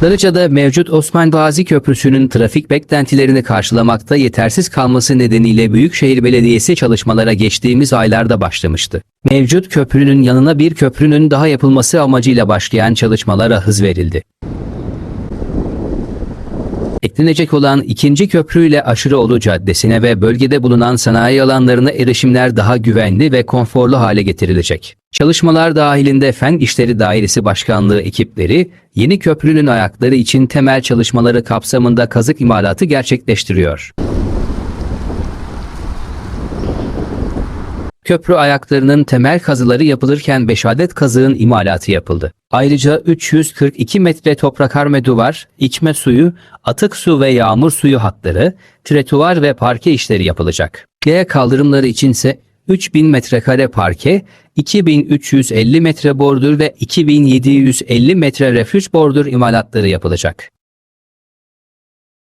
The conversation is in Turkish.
Darıca'da mevcut Osman Gazi Köprüsü'nün trafik beklentilerini karşılamakta yetersiz kalması nedeniyle Büyükşehir Belediyesi çalışmalara geçtiğimiz aylarda başlamıştı. Mevcut köprünün yanına bir köprünün daha yapılması amacıyla başlayan çalışmalara hız verildi. Eklenecek olan ikinci köprüyle Aşırıoğlu Caddesi'ne ve bölgede bulunan sanayi alanlarına erişimler daha güvenli ve konforlu hale getirilecek. Çalışmalar dahilinde Fen İşleri Dairesi Başkanlığı ekipleri yeni köprünün ayakları için temel çalışmaları kapsamında kazık imalatı gerçekleştiriyor. Köprü ayaklarının temel kazıları yapılırken 5 adet kazığın imalatı yapıldı. Ayrıca 342 metre toprak harme duvar, içme suyu, atık su ve yağmur suyu hatları, tretuvar ve parke işleri yapılacak. Yaya kaldırımları içinse 3000 metrekare parke, 2350 metre bordür ve 2750 metre refüj bordür imalatları yapılacak.